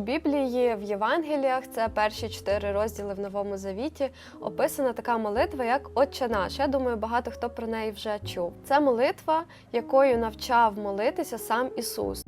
В Біблії в Євангеліях це перші чотири розділи в Новому Завіті. Описана така молитва, як Отче наш. Я думаю, багато хто про неї вже чув. Це молитва, якою навчав молитися сам Ісус.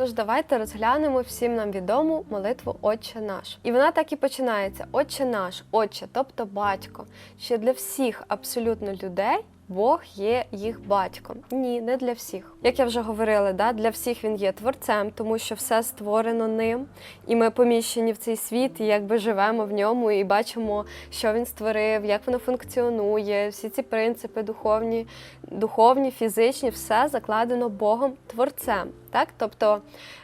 Тож давайте розглянемо всім нам відому молитву Отче наш. І вона так і починається: Отче наш, Отче, тобто батько. Що для всіх абсолютно людей Бог є їх батьком. Ні, не для всіх. Як я вже говорила, да, для всіх він є творцем, тому що все створено ним, і ми поміщені в цей світ, і якби живемо в ньому, і бачимо, що він створив, як воно функціонує, всі ці принципи духовні, духовні, фізичні, все закладено Богом творцем. Так, тобто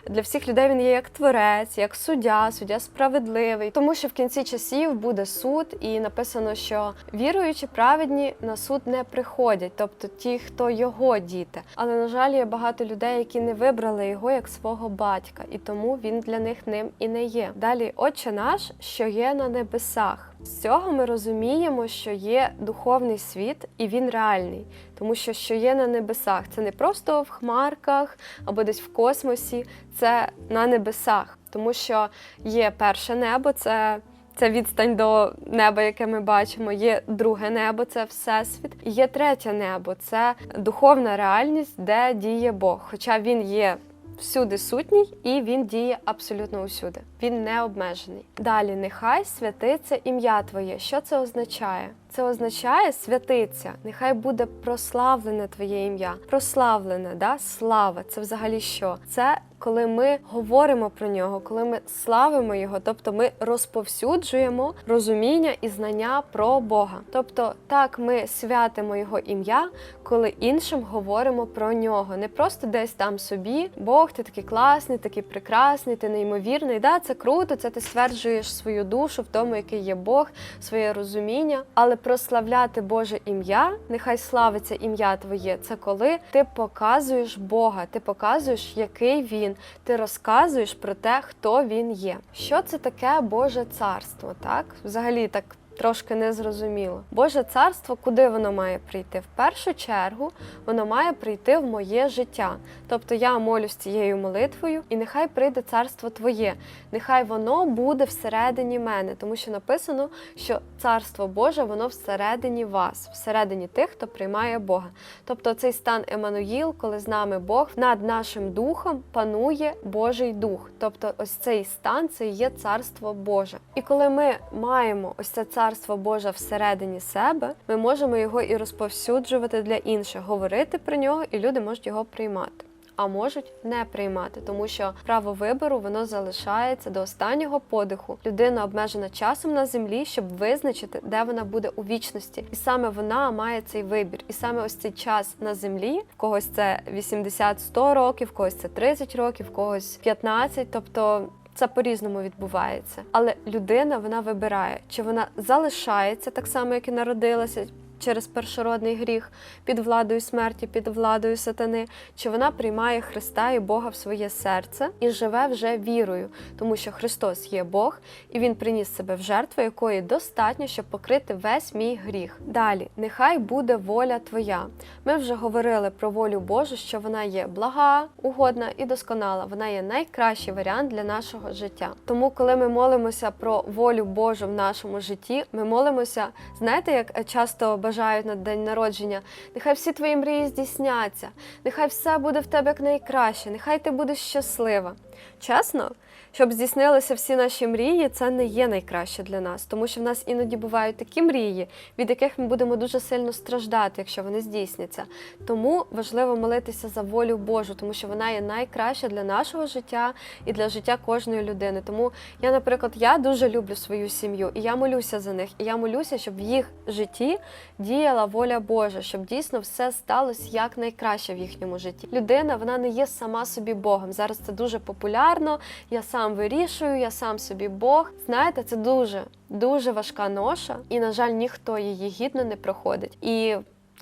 для всіх людей він є як творець, як суддя, суддя справедливий, тому що в кінці часів буде суд, і написано, що віруючі праведні на суд не приходять, тобто ті, хто його діти. Але на жаль, є багато людей, які не вибрали його як свого батька, і тому він для них ним і не є. Далі, Отче наш, що є на небесах. З цього ми розуміємо, що є духовний світ і він реальний, тому що що є на небесах, це не просто в хмарках або десь в космосі, це на небесах, тому що є перше небо, це. Це відстань до неба, яке ми бачимо. Є друге небо, це всесвіт. І є третє небо це духовна реальність, де діє Бог. Хоча він є всюди сутній і він діє абсолютно усюди. Він не обмежений. Далі, нехай святиться ім'я Твоє. Що це означає? Це означає святиться. Нехай буде прославлене Твоє ім'я. Прославлене, да? слава. Це взагалі що? Це коли ми говоримо про нього, коли ми славимо його, тобто ми розповсюджуємо розуміння і знання про Бога. Тобто, так ми святимо його ім'я, коли іншим говоримо про нього. Не просто десь там собі, Бог, ти такий класний, такий прекрасний, ти неймовірний. Да, це круто, це ти стверджуєш свою душу в тому, який є Бог, своє розуміння. Але прославляти Боже ім'я, нехай славиться ім'я Твоє. Це коли ти показуєш Бога, ти показуєш, який він, ти розказуєш про те, хто він є. Що це таке Боже царство? Так, взагалі так. Трошки незрозуміло. Боже царство, куди воно має прийти? В першу чергу воно має прийти в моє життя. Тобто я молюсь цією молитвою, і нехай прийде царство Твоє, нехай воно буде всередині мене, тому що написано, що царство Боже воно всередині вас, всередині тих, хто приймає Бога. Тобто цей стан Еммануїл, коли з нами Бог, над нашим духом панує Божий дух. Тобто, ось цей стан це є царство Боже. І коли ми маємо ось це царство Боже всередині себе, ми можемо його і розповсюджувати для інших, говорити про нього, і люди можуть його приймати. А можуть не приймати, тому що право вибору воно залишається до останнього подиху. Людина обмежена часом на землі, щоб визначити, де вона буде у вічності, і саме вона має цей вибір. І саме ось цей час на землі, в когось це 80-100 років, в когось це 30 років, в когось 15, тобто. Це по-різному відбувається, але людина вона вибирає, чи вона залишається так само, як і народилася через першородний гріх під владою смерті, під владою сатани, чи вона приймає Христа і Бога в своє серце і живе вже вірою, тому що Христос є Бог, і Він приніс себе в жертву, якої достатньо, щоб покрити весь мій гріх. Далі, нехай буде воля Твоя. Ми вже говорили про волю Божу, що вона є блага, угодна і досконала. Вона є найкращий варіант для нашого життя. Тому, коли ми молимося про волю Божу в нашому житті, ми молимося, знаєте, як часто бажають на день народження. Нехай всі твої мрії здійсняться, нехай все буде в тебе як найкраще, нехай ти будеш щаслива. Чесно, щоб здійснилися всі наші мрії, це не є найкраще для нас, тому що в нас іноді бувають такі мрії, від яких ми будемо дуже сильно страждати, якщо вони здійсняться. Тому важливо молитися за волю Божу, тому що вона є найкраща для нашого життя і для життя кожної людини. Тому я, наприклад, я дуже люблю свою сім'ю, і я молюся за них, і я молюся, щоб в їх житті діяла воля Божа, щоб дійсно все сталося як найкраще в їхньому житті. Людина вона не є сама собі Богом. Зараз це дуже популярно. Я сам вирішую, я сам собі Бог. Знаєте, це дуже дуже важка ноша, і на жаль, ніхто її гідно не проходить. І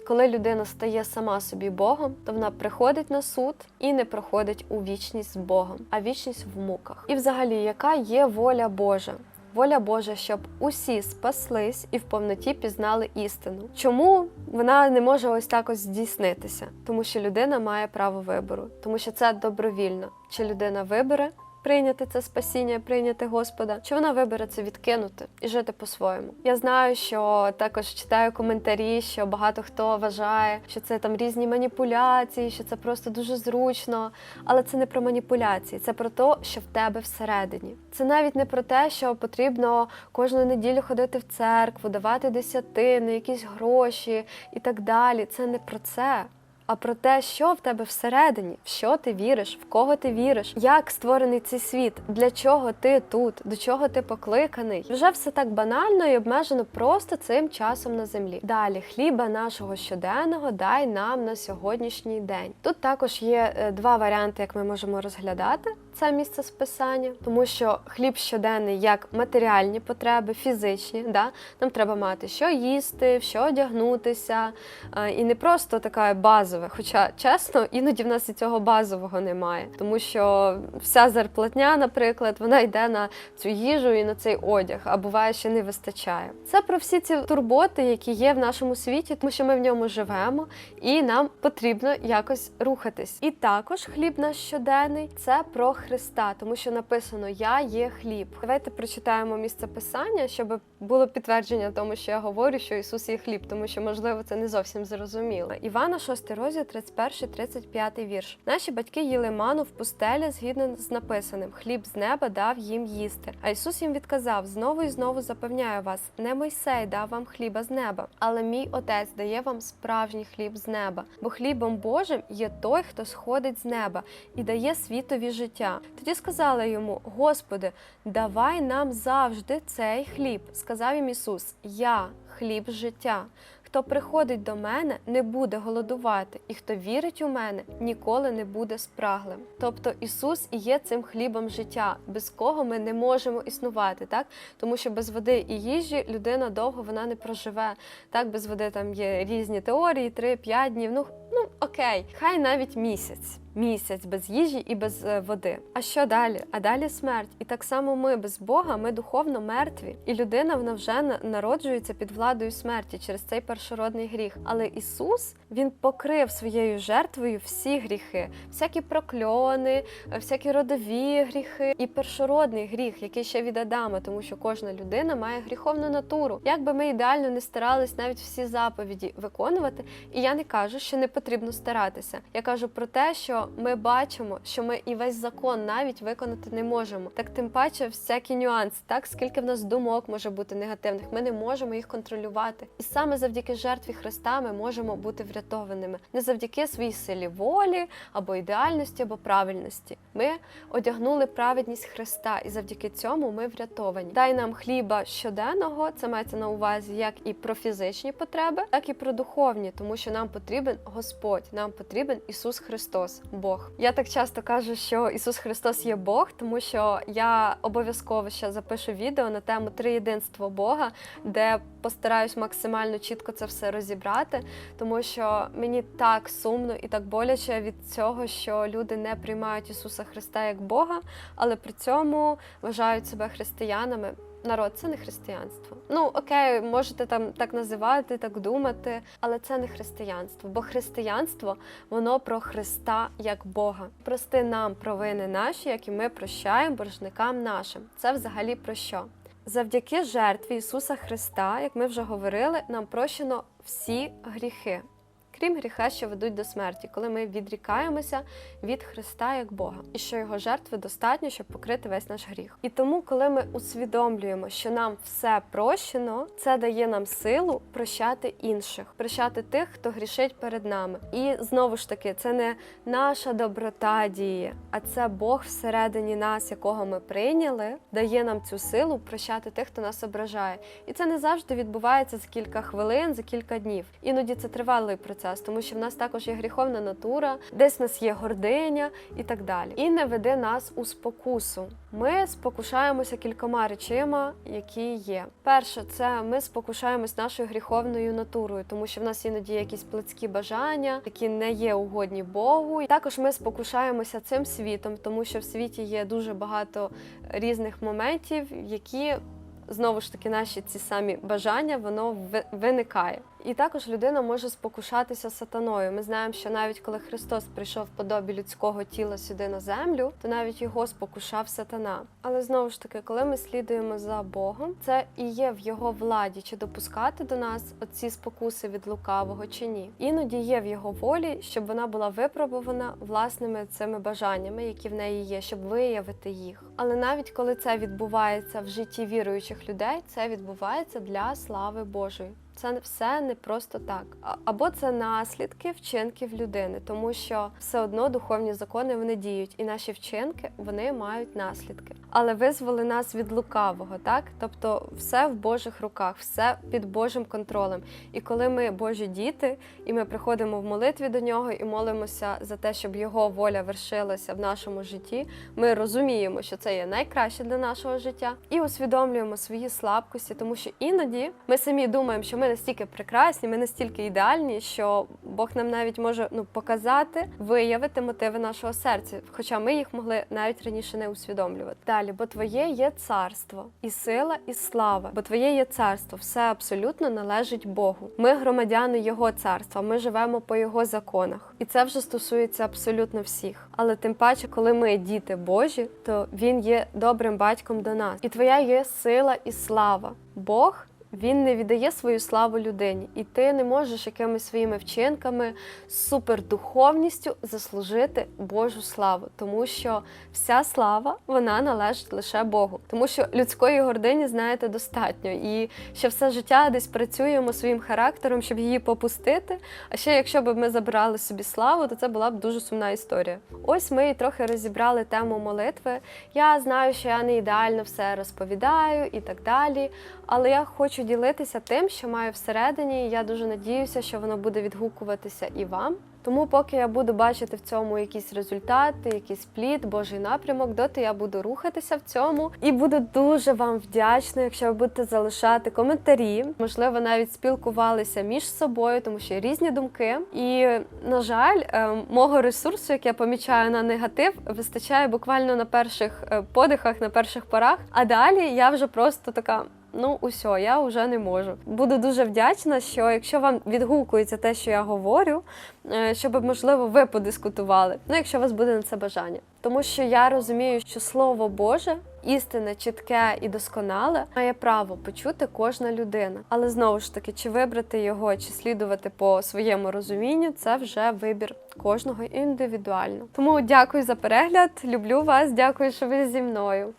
коли людина стає сама собі Богом, то вона приходить на суд і не проходить у вічність з Богом, а вічність в муках. І взагалі, яка є воля Божа? Воля Божа, щоб усі спаслись і в повноті пізнали істину. Чому вона не може ось так ось здійснитися? Тому що людина має право вибору, тому що це добровільно. Чи людина вибере прийняти це спасіння, прийняти Господа, чи вона вибере це відкинути і жити по-своєму? Я знаю, що також читаю коментарі, що багато хто вважає, що це там різні маніпуляції, що це просто дуже зручно. Але це не про маніпуляції, це про те, що в тебе всередині. Це навіть не про те, що потрібно кожну неділю ходити в церкву, давати десятини, якісь гроші і так далі. Це не про це. А про те, що в тебе всередині, в що ти віриш, в кого ти віриш, як створений цей світ, для чого ти тут, до чого ти покликаний. Вже все так банально і обмежено просто цим часом на землі. Далі хліба нашого щоденного дай нам на сьогоднішній день. Тут також є е, два варіанти, як ми можемо розглядати це місце списання, тому що хліб щоденний як матеріальні потреби, фізичні, да? нам треба мати що їсти, що одягнутися, і не просто така базове. Хоча чесно, іноді в нас і цього базового немає, тому що вся зарплатня, наприклад, вона йде на цю їжу і на цей одяг, а буває, що не вистачає. Це про всі ці турботи, які є в нашому світі, тому що ми в ньому живемо, і нам потрібно якось рухатись. І також хліб наш щоденний це про Христа, тому що написано Я є хліб. Давайте прочитаємо місце писання, щоб було підтвердження тому, що я говорю, що Ісус є хліб, тому що можливо це не зовсім зрозуміло. Івана 6 розділ, 31-35 вірш. Наші батьки їли ману в пустелі згідно з написаним: хліб з неба дав їм їсти. А Ісус їм відказав: знову і знову запевняю вас, не Мойсей дав вам хліба з неба, але мій отець дає вам справжній хліб з неба. Бо хлібом Божим є той, хто сходить з неба і дає світові життя. Тоді сказали йому: Господи, давай нам завжди цей хліб. Сказав їм Ісус: Я хліб життя. Хто приходить до мене, не буде голодувати, і хто вірить у мене, ніколи не буде спраглим. Тобто Ісус і є цим хлібом життя, без кого ми не можемо існувати, так тому що без води і їжі людина довго вона не проживе. Так, без води там є різні теорії, 3-5 днів. Ну ну окей, хай навіть місяць. Місяць без їжі і без е, води. А що далі? А далі смерть. І так само ми без Бога, ми духовно мертві. І людина вона вже народжується під владою смерті через цей першородний гріх. Але Ісус Він покрив своєю жертвою всі гріхи, всякі прокльони, е, всякі родові гріхи і першородний гріх, який ще від Адама, тому що кожна людина має гріховну натуру. Як би ми ідеально не старались навіть всі заповіді виконувати, і я не кажу, що не потрібно старатися. Я кажу про те, що ми бачимо, що ми і весь закон навіть виконати не можемо. Так тим паче всякі нюанси, так скільки в нас думок може бути негативних, ми не можемо їх контролювати. І саме завдяки жертві Христа ми можемо бути врятованими, не завдяки своїй силі волі або ідеальності, або правильності. Ми одягнули праведність Христа, і завдяки цьому ми врятовані. Дай нам хліба щоденного, це мається на увазі як і про фізичні потреби, так і про духовні, тому що нам потрібен Господь, нам потрібен Ісус Христос, Бог. Я так часто кажу, що Ісус Христос є Бог, тому що я обов'язково ще запишу відео на тему триєдинство Бога, де постараюсь максимально чітко це все розібрати, тому що мені так сумно і так боляче від цього, що люди не приймають Ісуса Христа як Бога, але при цьому вважають себе християнами. Народ, це не християнство. Ну окей, можете там так називати, так думати, але це не християнство. Бо християнство воно про Христа як Бога. Прости нам провини наші, які ми прощаємо боржникам нашим. Це взагалі про що? Завдяки жертві Ісуса Христа, як ми вже говорили, нам прощено всі гріхи. Крім гріха, що ведуть до смерті, коли ми відрікаємося від Христа як Бога, і що його жертви достатньо, щоб покрити весь наш гріх. І тому, коли ми усвідомлюємо, що нам все прощено, це дає нам силу прощати інших, прощати тих, хто грішить перед нами. І знову ж таки, це не наша доброта діє, а це Бог всередині нас, якого ми прийняли, дає нам цю силу прощати тих, хто нас ображає. І це не завжди відбувається за кілька хвилин, за кілька днів. Іноді це тривалий процес, тому що в нас також є гріховна натура, десь в нас є гординя і так далі. І не веде нас у спокусу. Ми спокушаємося кількома речима, які є. Перше, це ми спокушаємось нашою гріховною натурою, тому що в нас іноді є якісь плотські бажання, які не є угодні Богу. І також ми спокушаємося цим світом, тому що в світі є дуже багато різних моментів, які знову ж таки наші ці самі бажання воно ви- виникає. І також людина може спокушатися сатаною. Ми знаємо, що навіть коли Христос прийшов в подобі людського тіла сюди на землю, то навіть його спокушав сатана. Але знову ж таки, коли ми слідуємо за Богом, це і є в його владі, чи допускати до нас оці спокуси від лукавого чи ні. Іноді є в його волі, щоб вона була випробувана власними цими бажаннями, які в неї є, щоб виявити їх. Але навіть коли це відбувається в житті віруючих людей, це відбувається для слави Божої. Це все не просто так. Або це наслідки вчинків людини, тому що все одно духовні закони вони діють, і наші вчинки вони мають наслідки. Але визволи нас від лукавого, так? Тобто все в Божих руках, все під Божим контролем. І коли ми Божі діти, і ми приходимо в молитві до нього і молимося за те, щоб його воля вершилася в нашому житті, ми розуміємо, що це є найкраще для нашого життя, і усвідомлюємо свої слабкості, тому що іноді ми самі думаємо, що ми настільки прекрасні, ми настільки ідеальні, що Бог нам навіть може ну показати, виявити мотиви нашого серця, хоча ми їх могли навіть раніше не усвідомлювати. Далі, бо твоє є царство, і сила, і слава, бо твоє є царство, все абсолютно належить Богу. Ми громадяни Його царства, ми живемо по Його законах, і це вже стосується абсолютно всіх. Але тим паче, коли ми діти Божі, то він є добрим батьком до нас, і твоя є сила і слава. Бог. Він не віддає свою славу людині, і ти не можеш якимись своїми вчинками, супердуховністю заслужити Божу славу, тому що вся слава вона належить лише Богу, тому що людської гордині, знаєте, достатньо, і ще все життя десь працюємо своїм характером, щоб її попустити. А ще якщо б ми забрали собі славу, то це була б дуже сумна історія. Ось ми і трохи розібрали тему молитви. Я знаю, що я не ідеально все розповідаю і так далі. Але я хочу ділитися тим, що маю всередині. Я дуже надіюся, що воно буде відгукуватися і вам. Тому, поки я буду бачити в цьому якісь результати, якийсь плід, Божий напрямок, доти я буду рухатися в цьому. І буду дуже вам вдячна, якщо ви будете залишати коментарі, можливо, навіть спілкувалися між собою, тому що є різні думки. І, на жаль, е, мого ресурсу, як я помічаю на негатив, вистачає буквально на перших е, подихах, на перших порах. А далі я вже просто така. Ну, усьо, я вже не можу. Буду дуже вдячна, що якщо вам відгукується те, що я говорю, е, щоб можливо ви подискутували. Ну, якщо у вас буде на це бажання. Тому що я розумію, що слово Боже, істинне, чітке і досконале, має право почути кожна людина. Але знову ж таки, чи вибрати його, чи слідувати по своєму розумінню, це вже вибір кожного індивідуально. Тому дякую за перегляд. Люблю вас, дякую, що ви зі мною.